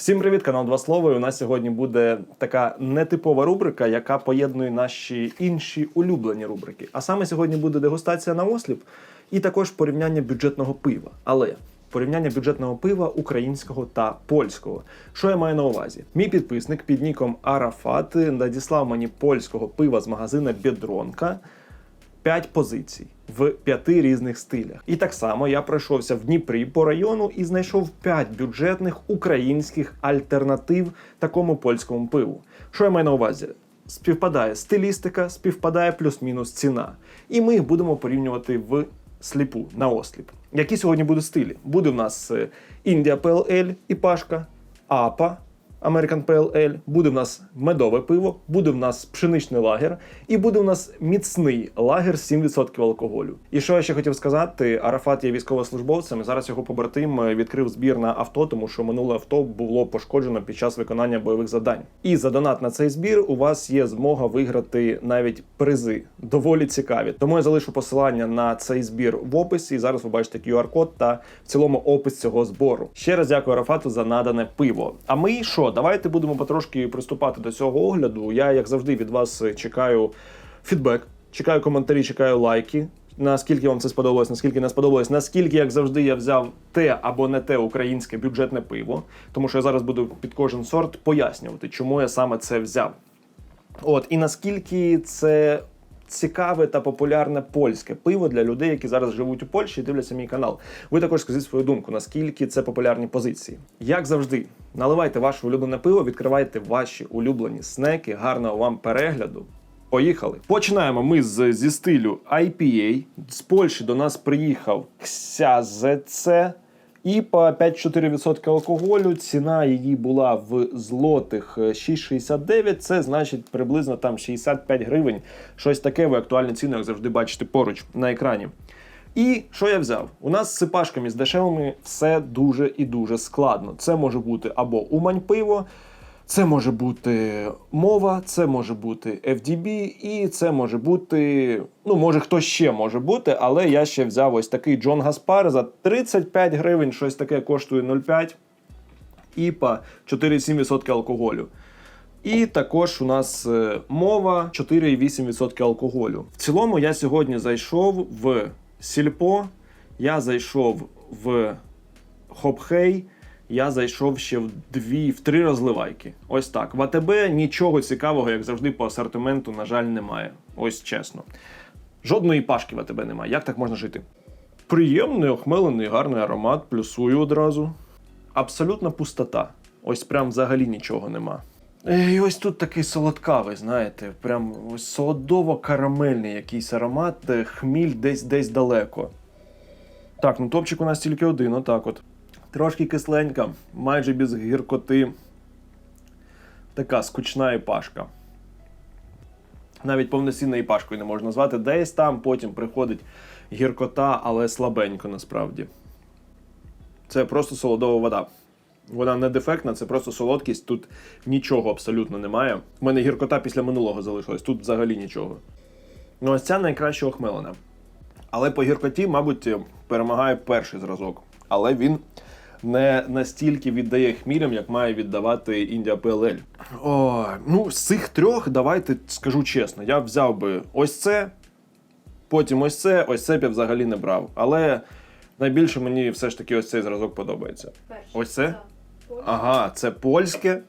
Всім привіт, канал Два Слова. І у нас сьогодні буде така нетипова рубрика, яка поєднує наші інші улюблені рубрики. А саме сьогодні буде дегустація на осліп і також порівняння бюджетного пива. Але порівняння бюджетного пива українського та польського. Що я маю на увазі? Мій підписник під ніком Арафат надіслав мені польського пива з магазина Бєдронка. 5 позицій в п'яти різних стилях. І так само я пройшовся в Дніпрі по району і знайшов 5 бюджетних українських альтернатив такому польському пиву. Що я маю на увазі? Співпадає стилістика, співпадає плюс-мінус ціна. І ми їх будемо порівнювати в сліпу на осліп. Які сьогодні будуть стилі? Буде в нас е, India Pale Ale і Пашка, АПА, American Pale Ale, буде в нас медове пиво, буде в нас пшеничний лагер, і буде в нас міцний лагер 7% алкоголю. І що я ще хотів сказати, Арафат є військовослужбовцем. Зараз його побратим е, відкрив збір на авто, тому що минуле авто було пошкоджено під час виконання бойових завдань. І за донат на цей збір у вас є змога виграти навіть призи. Доволі цікаві. Тому я залишу посилання на цей збір в описі. І зараз ви бачите QR-код та в цілому опис цього збору. Ще раз дякую Арафату за надане пиво. А ми що? Давайте будемо потрошки приступати до цього огляду. Я, як завжди, від вас чекаю фідбек, чекаю коментарі, чекаю лайки. Наскільки вам це сподобалось, наскільки не сподобалось, наскільки, як завжди, я взяв те або не те українське бюджетне пиво, тому що я зараз буду під кожен сорт пояснювати, чому я саме це взяв. От і наскільки це цікаве та популярне польське пиво для людей, які зараз живуть у Польщі і дивляться мій канал. Ви також скажіть свою думку, наскільки це популярні позиції. Як завжди, наливайте ваше улюблене пиво, відкривайте ваші улюблені снеки. Гарного вам перегляду. Поїхали. Починаємо ми з, зі стилю IPA. З Польщі до нас приїхав КСЯЗЦ. І по 5-4% алкоголю ціна її була в злотих е, 6,69. Це значить приблизно там 65 гривень. Щось таке. Ви актуальні ціни, як завжди, бачите поруч на екрані. І що я взяв? У нас з сипашками з дешевими все дуже і дуже складно. Це може бути або умань пиво, це може бути мова, це може бути FDB, і це може бути. Ну, може, хто ще може бути, але я ще взяв ось такий Джон Гаспар за 35 гривень, щось таке коштує 0,5. ІПА 4,7% алкоголю. І також у нас е, мова 4,8% алкоголю. В цілому я сьогодні зайшов в Сільпо, я зайшов в Хопхей, я зайшов ще в дві, в три розливайки. Ось так. В АТБ нічого цікавого, як завжди, по асортименту, на жаль, немає. Ось чесно. Жодної пашки в АТБ немає. Як так можна жити? Приємний, охмелений, гарний аромат, плюсую одразу. Абсолютна пустота. Ось прям взагалі нічого нема. Е, І ось тут такий солодкавий, знаєте, прям солодово-карамельний якийсь аромат, хміль десь десь далеко. Так, ну топчик у нас тільки один, отак от. Трошки кисленька, майже без гіркоти. Така скучна іпашка. Навіть повноцінною іпашкою не можна назвати. Десь там потім приходить гіркота, але слабенько насправді. Це просто солодова вода. Вона не дефектна, це просто солодкість. Тут нічого абсолютно немає. У мене гіркота після минулого залишилась, тут взагалі нічого. Ну, ось ця найкраще охмелена. Але по гіркоті, мабуть, перемагає перший зразок. Але він не настільки віддає хмілям, як має віддавати India PLL. О, ну, з цих трьох, давайте скажу чесно, я взяв би ось це, потім ось це, ось це б я взагалі не брав. Але найбільше мені все ж таки ось цей зразок подобається. Перший. Ось це? Так. Ага, це польське,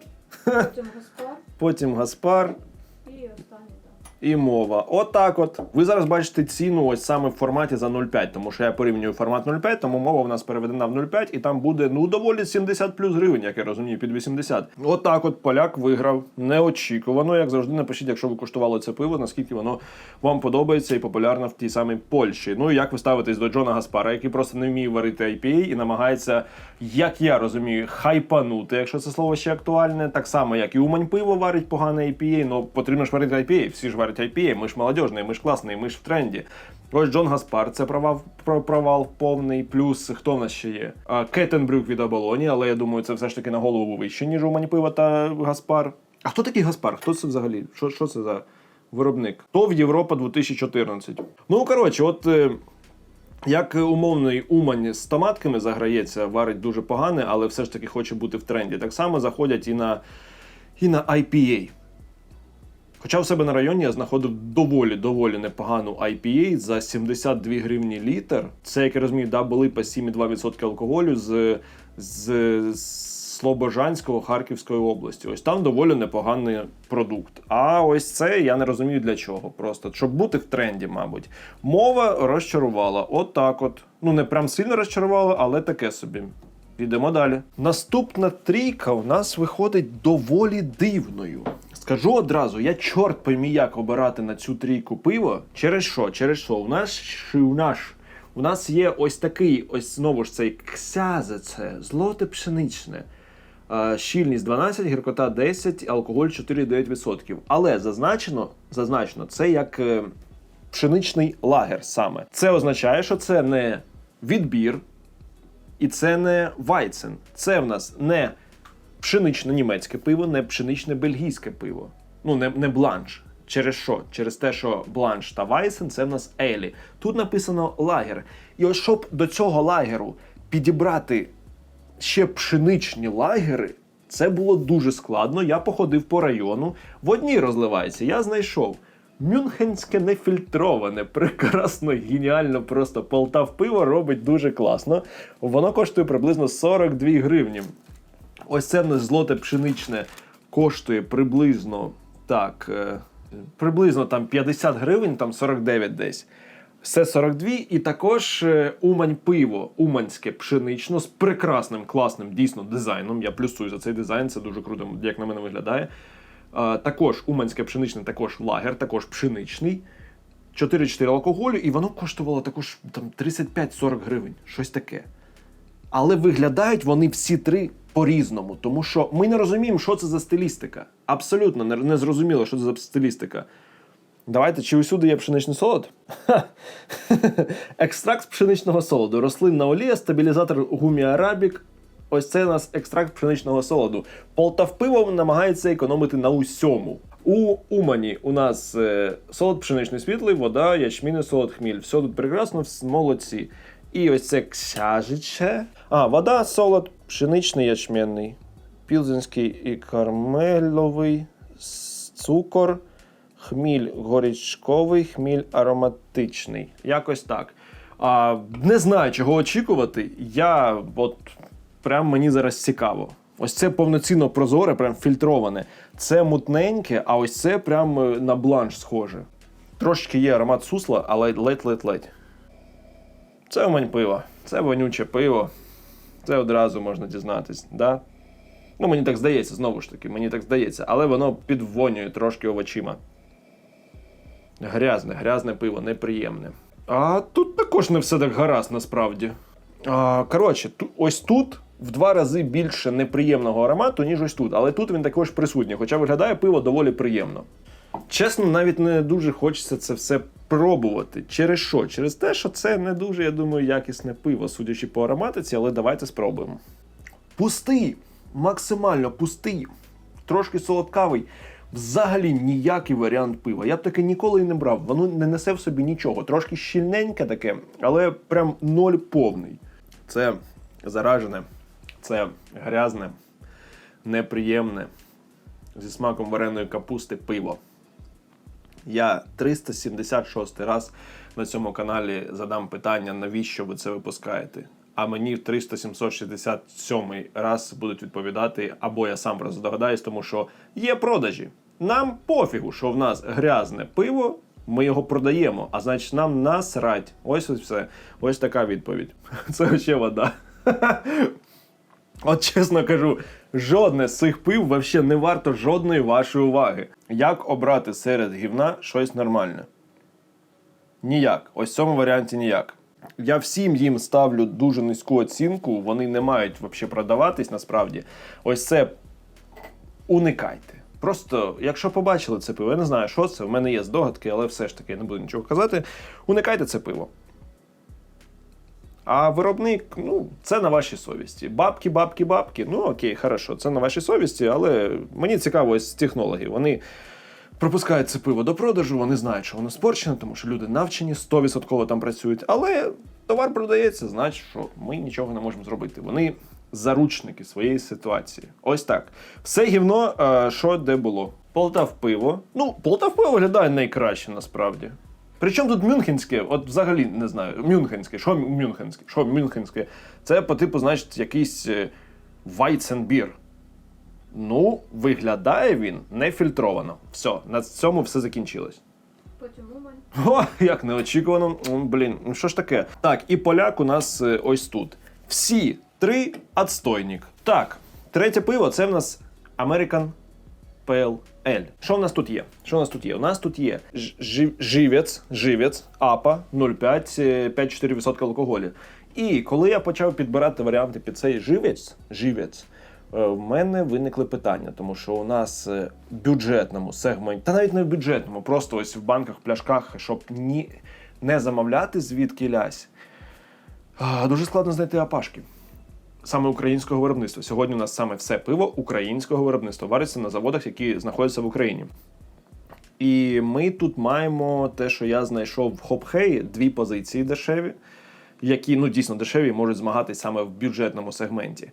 потім Гаспар потім Гаспар. І мова. Отак от. Ви зараз бачите ціну ось саме в форматі за 0,5, тому що я порівнюю формат 0,5, тому мова в нас переведена в 0,5, і там буде ну доволі 70 плюс гривень, як я розумію, під 80. Отак от поляк виграв неочікувано. Як завжди, напишіть, якщо ви куштували це пиво, наскільки воно вам подобається і популярно в тій самій Польщі. Ну і як ви ставитесь до Джона Гаспара, який просто не вміє варити IPA і намагається, як я розумію, хайпанути, якщо це слово ще актуальне, так само, як і Умань пиво варить погане IPA, ну потрібно ж варити IPA, всі ж варять IPA, ми ж молодіжний, ми ж класний, ми ж в тренді. Ось Джон Гаспар, це провал, провал повний. Плюс хто в нас ще є? А, Кетенбрюк від Аболоні, але я думаю, це все ж таки на голову вище, ніж Умань пива та Гаспар. А хто такий Гаспар? Хто це взагалі? Що, що це за виробник? ТОВ Європа 2014. Ну, коротше, от. е, Як умовний умань з томатками заграється, варить дуже погане, але все ж таки хоче бути в тренді. Так само заходять і на, і на IPA. Хоча в себе на районі я знаходив доволі доволі непогану IPA за 72 гривні літр. Це, як я розумію, дабл по 7,2% алкоголю з, з, з Слобожанського Харківської області. Ось там доволі непоганий продукт. А ось це я не розумію для чого. Просто щоб бути в тренді, мабуть. Мова розчарувала. От от. Ну не прям сильно розчарувала, але таке собі. Підемо далі. Наступна трійка у нас виходить доволі дивною. Скажу одразу, я чорт поймі, як обирати на цю трійку пиво. Через що? Через що? У нас у нас у нас є ось такий, ось знову ж цей ксязе, це злоте пшеничне. Щільність 12, гіркота 10, алкоголь 4,9%. Але зазначено, зазначено, це як е, пшеничний лагер саме. Це означає, що це не відбір, і це не вайцен. Це в нас не пшеничне німецьке пиво, не пшеничне бельгійське пиво. Ну, не, не бланш. Через що? Через те, що бланш та вайсен це в нас елі. Тут написано лагер. І ось щоб до цього лагеру підібрати ще пшеничні лагери, це було дуже складно. Я походив по району. В одній розливається, я знайшов. Мюнхенське нефільтроване, прекрасно, геніально, просто Полтав пиво робить дуже класно. Воно коштує приблизно 42 гривні. Ось це в злоте пшеничне коштує приблизно так, е, приблизно там 50 гривень, там 49 десь. Це 42, і також е, Умань пиво, уманське пшенично з прекрасним, класним дійсно дизайном. Я плюсую за цей дизайн, це дуже круто, як на мене виглядає. Також уманське пшеничне, також лагер, також пшеничний. 4-4 алкоголю, і воно коштувало також там 35-40 гривень, щось таке. Але виглядають вони всі три по-різному, тому що ми не розуміємо, що це за стилістика. Абсолютно не, зрозуміло, що це за стилістика. Давайте, чи усюди є пшеничний солод? Екстракт пшеничного солоду, рослинна олія, стабілізатор гумі арабік. Ось це у нас екстракт пшеничного солоду. Полтав пиво намагається економити на усьому. У Умані у нас е, солод пшеничний світлий, вода, ячмінний солод, хміль. Все тут прекрасно, молодці. І ось це ксяжиче. А, вода, солод, пшеничний ячменний, пілзенський і кармельовий, цукор, хміль горічковий, хміль ароматичний. Якось так. А, не знаю, чого очікувати. Я от прям мені зараз цікаво. Ось це повноцінно прозоре, прям фільтроване. Це мутненьке, а ось це прям е, на бланш схоже. Трошечки є аромат сусла, але ледь-ледь-ледь. Це умань пиво. Це вонюче пиво. Це одразу можна дізнатись, да? Ну, мені так здається, знову ж таки, мені так здається, але воно підвонює трошки овочима. Грязне, грязне пиво, неприємне. А тут також не все так гаразд насправді. А, коротше, ось тут в два рази більше неприємного аромату, ніж ось тут. Але тут він також присутній, хоча виглядає пиво доволі приємно. Чесно, навіть не дуже хочеться це все пробувати. Через що? Через те, що це не дуже, я думаю, якісне пиво, судячи по ароматиці, але давайте спробуємо. Пустий, максимально пустий, трошки солодкавий. Взагалі ніякий варіант пива. Я б таке ніколи і не брав. Воно не несе в собі нічого. Трошки щільненьке таке, але прям ноль повний. Це заражене, це грязне, неприємне, зі смаком вареної капусти пиво. Я 376 раз на цьому каналі задам питання, навіщо ви це випускаєте. А мені 300-767 раз будуть відповідати, або я сам просто здогадаюсь, тому що є продажі. Нам пофігу, що в нас грязне пиво, ми його продаємо, а значить нам насрать. Ось ось все. Ось така відповідь. Це ще вода. От чесно кажу, жодне з цих пив вообще не варто жодної вашої уваги. Як обрати серед гівна щось нормальне? Ніяк. Ось в цьому варіанті ніяк. Я всім їм ставлю дуже низьку оцінку, вони не мають взагалі продаватись насправді. Ось це уникайте. Просто, якщо побачили це пиво, я не знаю, що це, в мене є здогадки, але все ж таки я не буду нічого казати. Уникайте це пиво. А виробник, ну, це на вашій совісті. Бабки, бабки, бабки. Ну окей, хорошо, це на вашій совісті, але мені цікаво ось технологи. Вони пропускають це пиво до продажу, вони знають, що воно спорчене, тому що люди навчені, 100% там працюють. Але товар продається, значить, що ми нічого не можемо зробити. Вони заручники своєї ситуації. Ось так. Все гівно, е, що де було. Полтав пиво. Ну, Полтав пиво виглядає найкраще насправді. Причому тут мюнхенське, от взагалі не знаю, мюнхенське, що мюнхенське? Що мюнхенське? Це по типу, значить, якийсь е, Weizenbier. Ну, виглядає він нефільтровано. Все, на цьому все закінчилось. О, як неочікувано. Блін, ну що ж таке? Так, і поляк у нас е, ось тут. Всі три отстойник. Так, третє пиво це в нас American Pale Ale. Що в нас тут є? Що у нас тут є? У нас тут є живець, живець, АПА 0,5, е, 5,4% алкоголю. І коли я почав підбирати варіанти під цей живець, живець, е, в мене виникли питання, тому що у нас е, в бюджетному сегменті, та навіть не в бюджетному, просто ось в банках, пляшках, щоб ні, не замовляти звідки лясь. Дуже складно знайти апашки. Саме українського виробництва. Сьогодні у нас саме все пиво українського виробництва вариться на заводах, які знаходяться в Україні. І ми тут маємо те, що я знайшов в Хопхеї, дві позиції дешеві, які ну дійсно дешеві можуть змагатись саме в бюджетному сегменті.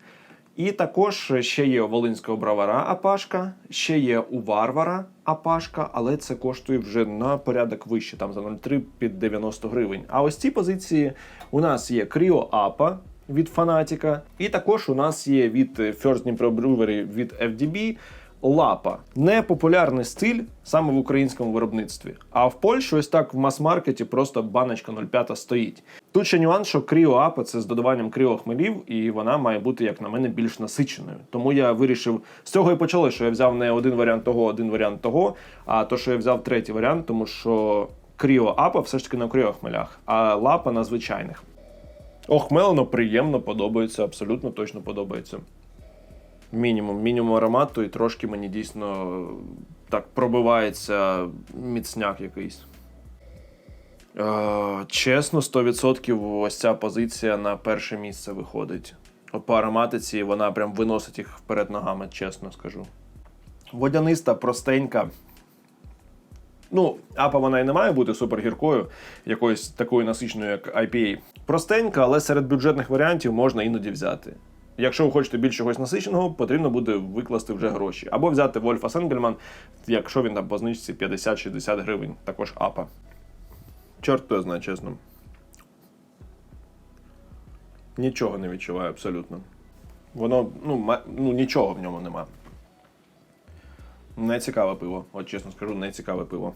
І також ще є у Волинського бравара Апашка, ще є у Варвара Апашка, але це коштує вже на порядок вище, там за 0,3 під 90 гривень. А ось ці позиції у нас є Кріо Апа від Фанатіка, і також у нас є від First Dnipro Brewery від FDB Лапа. Непопулярний стиль саме в українському виробництві. А в Польщі ось так в мас-маркеті просто баночка 0,5 стоїть. Тут ще нюанс, що кріо апа це з додаванням кріохмелів, і вона має бути, як на мене, більш насиченою. Тому я вирішив з цього і почали, що я взяв не один варіант того, один варіант того, а то, що я взяв третій варіант, тому що кріо апа все ж таки на кріохмелях, а лапа на звичайних. Охмелено приємно, подобається, абсолютно точно подобається. Мінімум, мінімум аромату, і трошки мені дійсно так пробивається міцняк якийсь. Е, чесно, 100% ось ця позиція на перше місце виходить. По ароматиці вона прям виносить їх вперед ногами, чесно скажу. Водяниста, простенька. Ну, апа вона і не має бути супергіркою, якоюсь такою насиченою, як IPA. Простенька, але серед бюджетних варіантів можна іноді взяти. Якщо ви хочете більш чогось насиченого, потрібно буде викласти вже гроші. Або взяти Вольфа Сенгельман, якщо він там по знижці 50-60 гривень, також апа. Чорт хто знає, чесно. Нічого не відчуваю абсолютно. Воно, ну, ну нічого в ньому нема. Не цікаве пиво. От чесно скажу, не цікаве пиво.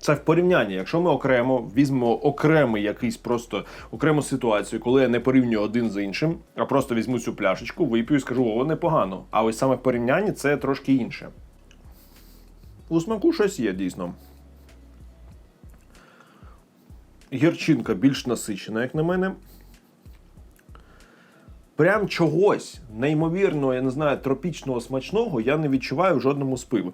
Це в порівнянні. Якщо ми окремо візьмемо окремий якийсь просто окрему ситуацію, коли я не порівнюю один з іншим, а просто візьму цю пляшечку, вип'ю і скажу, о, непогано. А ось саме в порівнянні це трошки інше. У смаку щось є дійсно. Гірчинка більш насичена, як на мене. Прям чогось неймовірного, я не знаю, тропічного смачного я не відчуваю в жодному з пив.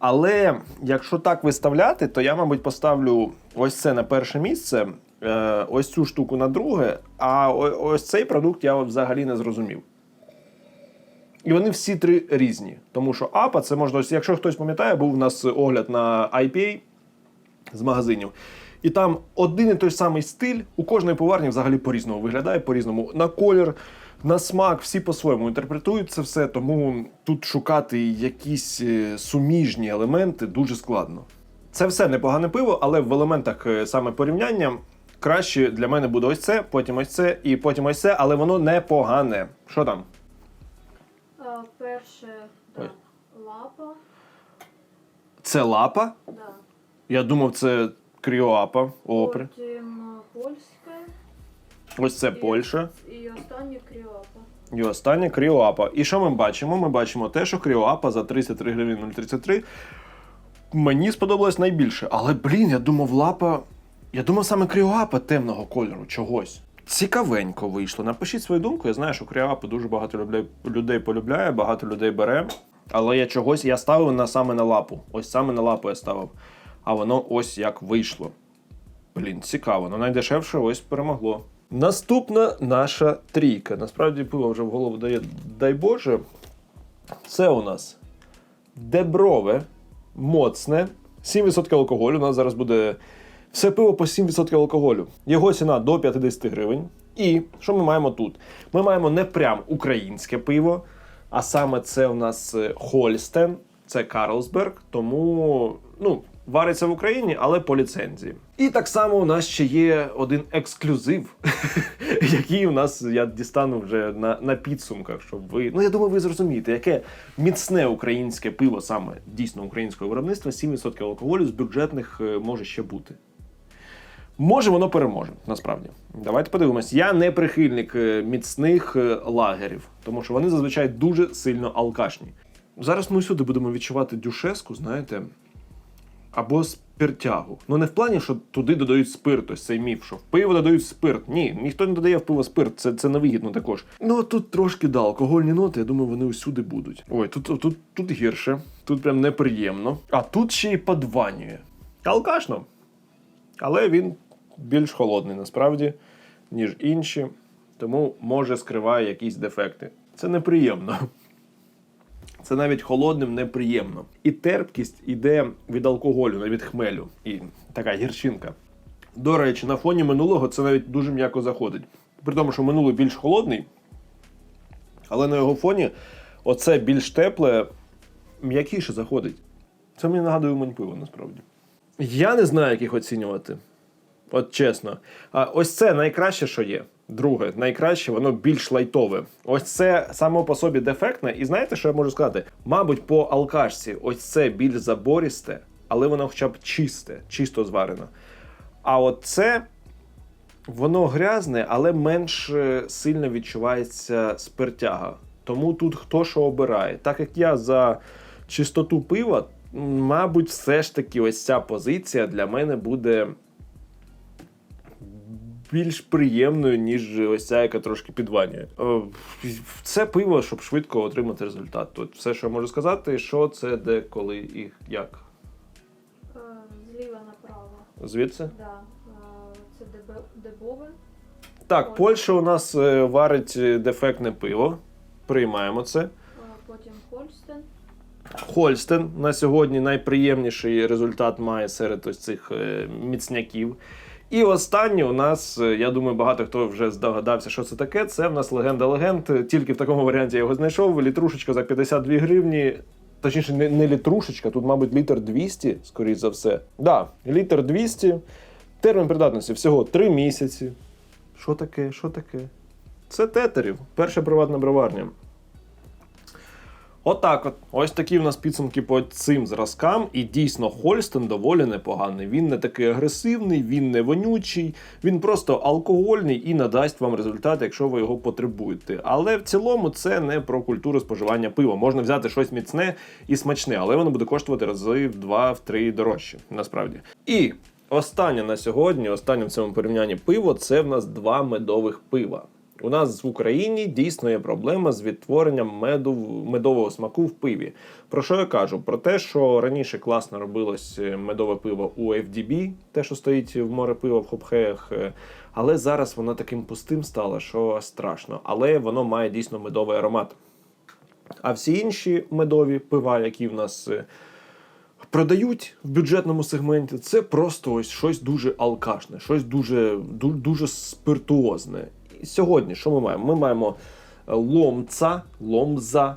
Але якщо так виставляти, то я, мабуть, поставлю ось це на перше місце, е, ось цю штуку на друге, а ось цей продукт я взагалі не зрозумів. І вони всі три різні. Тому що АПА це можна, ось, якщо хтось пам'ятає, був у нас огляд на IPA з магазинів. І там один і той самий стиль у кожної поварні взагалі по-різному виглядає, по-різному. На колір, на смак, всі по-своєму інтерпретують це все, тому тут шукати якісь е, суміжні елементи дуже складно. Це все непогане пиво, але в елементах е, саме порівняння краще для мене буде ось це, потім ось це і потім ось це, але воно непогане. Що там? А, перше, Ой. лапа, Це лапа? да. Я думав, це кріоапа, опри. Потім польське. Ось це і- Польща. І останнє кріопа. І останнє кріоапа. І що ми бачимо? Ми бачимо те, що кріоапа за 33 гривень 033 мені сподобалось найбільше. Але, блін, я думав, лапа. Я думав саме кріоапа темного кольору чогось. Цікавенько вийшло. Напишіть свою думку. Я знаю, що кріоапа дуже багато людей, людей полюбляє, багато людей бере. Але я чогось я ставив на саме на лапу. Ось саме на лапу я ставив. А воно ось як вийшло. Блін, цікаво. Ну найдешевше ось перемогло. Наступна наша трійка. Насправді пиво вже в голову дає, дай Боже. Це у нас деброве, моцне, 7% алкоголю. У нас зараз буде Все пиво по 7% алкоголю. Його ціна до 50 гривень. І що ми маємо тут? Ми маємо не прям українське пиво, а саме це у нас е, Хольстен, це Карлсберг, тому ну, вариться в Україні, але по ліцензії. І так само у нас ще є один ексклюзив, який у нас я дістану вже на, на підсумках, щоб ви. Ну я думаю, ви зрозумієте, яке міцне українське пиво, саме дійсно українського виробництва, 7% алкоголю з бюджетних е, може ще бути. Може, воно переможе, насправді. Давайте подивимось. Я не прихильник е, міцних е, лагерів, тому що вони зазвичай дуже сильно алкашні. Зараз ми усюди будемо відчувати дюшеску, знаєте, або спиртягу. Ну не в плані, що туди додають спирт, ось цей міф, що в пиво додають спирт. Ні, ніхто не додає в пиво спирт, це, це невигідно також. Ну тут трошки да, алкогольні ноти, я думаю, вони усюди будуть. Ой, тут, тут, тут гірше, тут прям неприємно. А тут ще й подванює. Алкашно. Але він більш холодний насправді, ніж інші, тому може скриває якісь дефекти. Це неприємно. Це навіть холодним неприємно. І терпкість йде від алкоголю, не від хмелю. І така гірчинка. До речі, на фоні минулого це навіть дуже м'яко заходить. При тому, що минулий більш холодний, але на його фоні оце більш тепле м'якіше заходить. Це мені нагадує умань пиво, насправді. Я не знаю, як їх оцінювати. От чесно. А ось це найкраще, що є. Друге, найкраще, воно більш лайтове. Ось це само по собі дефектне. І знаєте, що я можу сказати? Мабуть, по алкашці, ось це більш заборісте, але воно хоча б чисте, чисто зварено. А от це воно грязне, але менш е, сильно відчувається спиртяга. Тому тут хто що обирає. Так як я за чистоту пива, мабуть, все ж таки ось ця позиція для мене буде більш приємною, ніж ось ця, яка трошки підванює. Е, Це пиво, щоб швидко отримати результат. Тут все, що я можу сказати, що це, де, коли і як. Е, Зліва направо. Звідси? Да. Е, Це Дебове. Так, Польща у нас варить дефектне пиво. Приймаємо це. Потім Хольстен. Хольстен на сьогодні найприємніший результат має серед ось цих міцняків. І останнє у нас, е, я думаю, багато хто вже здогадався, що це таке. Це в нас легенда легенд. Тільки в такому варіанті я його знайшов. Літрушечка за 52 гривні. Точніше, не, не літрушечка, тут, мабуть, літр 200, скоріш за все. Да, літр 200. Термін придатності всього 3 місяці. Що таке? Що таке? Це тетерів. Перша приватна броварня. Отак от. Ось такі в нас підсумки по цим зразкам. І дійсно Хольстен доволі непоганий. Він не такий агресивний, він не вонючий, він просто алкогольний і надасть вам результат, якщо ви його потребуєте. Але в цілому це не про культуру споживання пива. Можна взяти щось міцне і смачне, але воно буде коштувати рази в два, в три дорожче, насправді. І останнє на сьогодні, останнє в цьому порівнянні пиво це в нас два медових пива. У нас в Україні дійсно є проблема з відтворенням меду, медового смаку в пиві. Про що я кажу? Про те, що раніше класно робилось е, медове пиво у FDB, те, що стоїть в море пива в хопхеях, е, але зараз воно таким пустим стало, що страшно. Але воно має дійсно медовий аромат. А всі інші медові пива, які в нас е, продають в бюджетному сегменті, це просто ось щось дуже алкашне, щось дуже, ду- дуже спиртуозне. І сьогодні що ми маємо? Ми маємо е, ломца, ломза.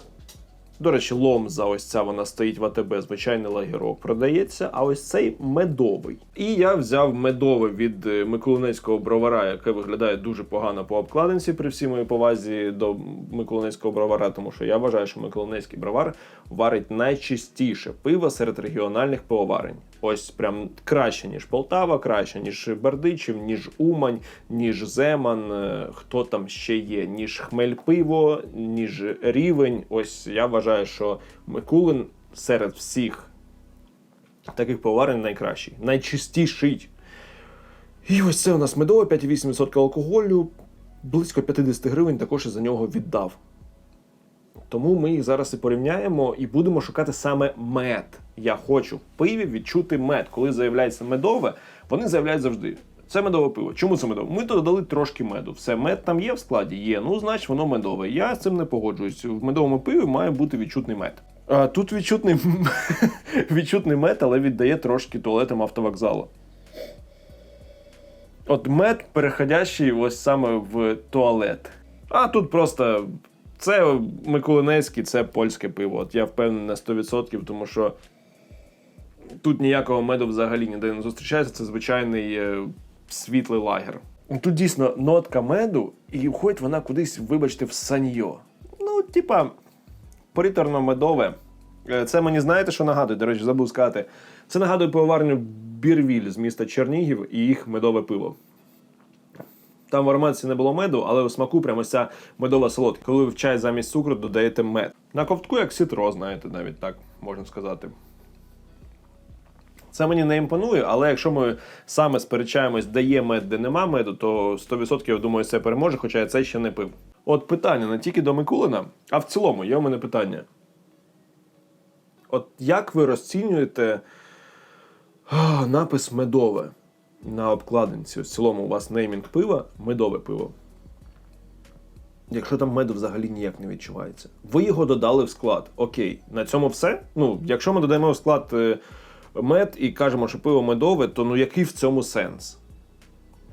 До речі, ломза, ось ця вона стоїть в АТБ, звичайний лагерок продається, а ось цей медовий. І я взяв медове від е, Миколинецького бровара, яке виглядає дуже погано по обкладинці, при всій моїй повазі до Миколинецького бровара, тому що я вважаю, що Миколинецький бровар варить найчистіше пиво серед регіональних пивоварень. Ось прям краще, ніж Полтава, краще, ніж Бердичів, ніж Умань, ніж Земан, е, хто там ще є, ніж Хмельпиво, ніж Рівень. Ось я вважаю, що Микулин серед всіх таких пивоварень найкращий, найчистіший. І ось це у нас медове, 5,8% алкоголю, близько 50 гривень також і за нього віддав. Тому ми їх зараз і порівняємо і будемо шукати саме мед. Я хочу в пиві відчути мед. Коли заявляється медове, вони заявляють завжди. Це медове пиво. Чому це медове? Ми додали трошки меду. Все, мед там є в складі? Є. Ну, значить, воно медове. Я з цим не погоджуюсь. В медовому пиві має бути відчутний мед. А тут відчутний, відчутний мед, але віддає трошки туалетом автовокзалу. От мед, переходящий ось саме в туалет. А тут просто це Миколинецький, це польське пиво. От я впевнений на 100%, тому що тут ніякого меду взагалі ніде не зустрічається. Це звичайний е, світлий лагер. Тут дійсно нотка меду, і уходить вона кудись, вибачте, в саньйо. Ну, типа, приторно-медове. Е, Це мені знаєте, що нагадує, до речі, забув сказати. Це нагадує пивоварню Бірвіль з міста Чернігів і їх медове пиво. Там в ароматці не було меду, але у смаку прямо ця медова солодка. Коли ви в чай замість цукру додаєте мед. На ковтку як ситро, знаєте, навіть так можна сказати. Це мені не імпонує, але якщо ми саме сперечаємось, де є мед, де нема меду, то 100% я думаю, це переможе, хоча я це ще не пив. От питання не тільки до Микулина, а в цілому є у мене питання. От як ви розцінюєте напис медове на обкладинці? В цілому у вас неймінг пива, медове пиво. Якщо там меду взагалі ніяк не відчувається. Ви його додали в склад. Окей, на цьому все. Ну, якщо ми додаємо в склад е, мед і кажемо, що пиво медове, то ну який в цьому сенс?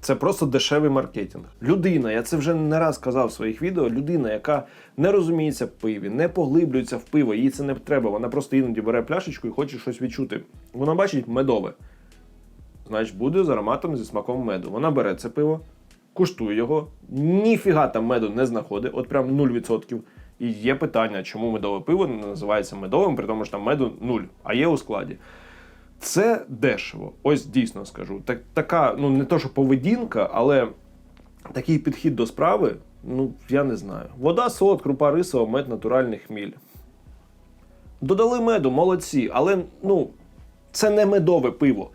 Це просто дешевий маркетинг. Людина, я це вже не раз казав в своїх відео. Людина, яка не розуміється в пиві, не поглиблюється в пиво, їй це не треба. Вона просто іноді бере пляшечку і хоче щось відчути. Вона бачить медове. Значить, буде з ароматом зі смаком меду. Вона бере це пиво, куштує його, ніфіга там меду не знаходить, от прям 0%. І є питання, чому медове пиво не називається медовим, при тому що там меду 0, а є у складі. Це дешево. Ось дійсно скажу. Так, така, ну не то, що поведінка, але такий підхід до справи, ну я не знаю. Вода, солод, крупа рисова, мед, натуральний хміль. Додали меду, молодці, але ну, це не медове пиво.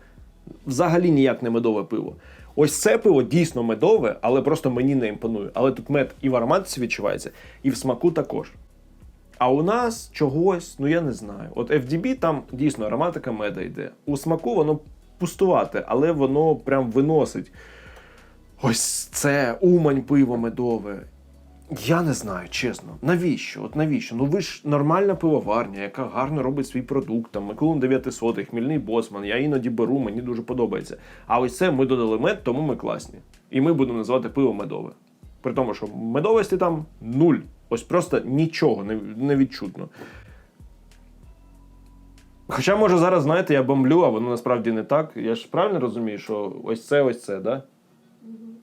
Взагалі ніяк не медове пиво. Ось це пиво дійсно медове, але просто мені не імпонує. Але тут мед і в ароматиці відчувається, і в смаку також. А у нас чогось, ну я не знаю. От FDB там дійсно ароматика меда йде. У смаку воно пустувате, але воно прям виносить. Ось це умань пиво медове. Я не знаю, чесно. Навіщо? От навіщо? Ну ви ж нормальна пивоварня, яка гарно робить свій продукт. Там Миколин 900, хмільний босман. Я іноді беру, мені дуже подобається. А ось це ми додали мед, тому ми класні. І ми будемо називати пиво медове. При тому, що медовості там нуль. Ось просто нічого не відчутно. Хоча, може, зараз, знаєте, я бомблю, а воно насправді не так. Я ж правильно розумію, що ось це, ось це, да?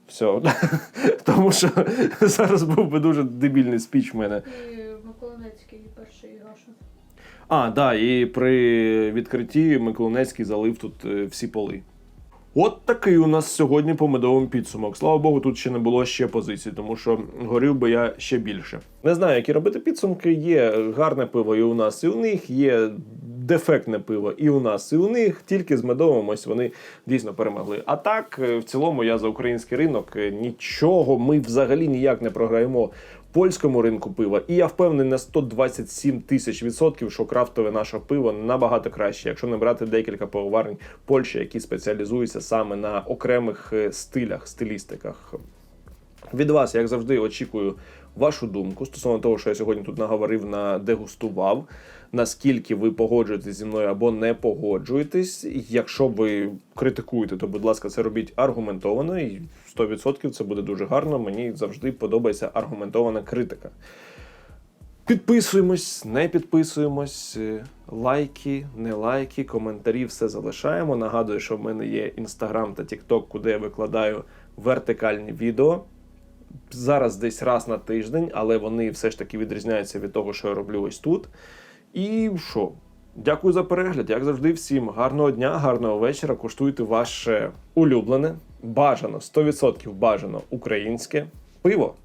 Все. Тому що зараз був би дуже дебільний спіч в мене. І Миколинецький перший Гаша. А, да, і при відкритті Миколинецький залив тут е, всі поли. От такий у нас сьогодні по підсумок. Слава Богу, тут ще не було ще позицій, тому що горів би я ще більше. Не знаю, які робити підсумки. Є гарне пиво і у нас, і у них є дефектне пиво і у нас, і у них. Тільки з медовим ось вони дійсно перемогли. А так, е, в цілому, я за український ринок е, нічого ми взагалі ніяк не програємо польському ринку пива. І я впевнений на 127 тисяч відсотків, що крафтове наше пиво набагато краще, якщо не брати декілька пивоварень Польщі, які спеціалізуються саме на окремих е, стилях, стилістиках. Від вас, як завжди, очікую вашу думку стосовно того, що я сьогодні тут наговорив, надегустував. Наскільки ви погоджуєтесь зі мною або не погоджуєтесь. Якщо ви критикуєте, то будь ласка, це робіть аргументовано, і 100% це буде дуже гарно. Мені завжди подобається аргументована критика. Підписуємось, не підписуємось, лайки, не лайки, коментарі, все залишаємо. Нагадую, що в мене є інстаграм та тікток, куди я викладаю вертикальні відео. Зараз десь раз на тиждень, але вони все ж таки відрізняються від того, що я роблю ось тут. І що? Дякую за перегляд. Як завжди, всім гарного дня, гарного вечора. Куштуйте ваше улюблене, бажано, 100% бажано українське пиво.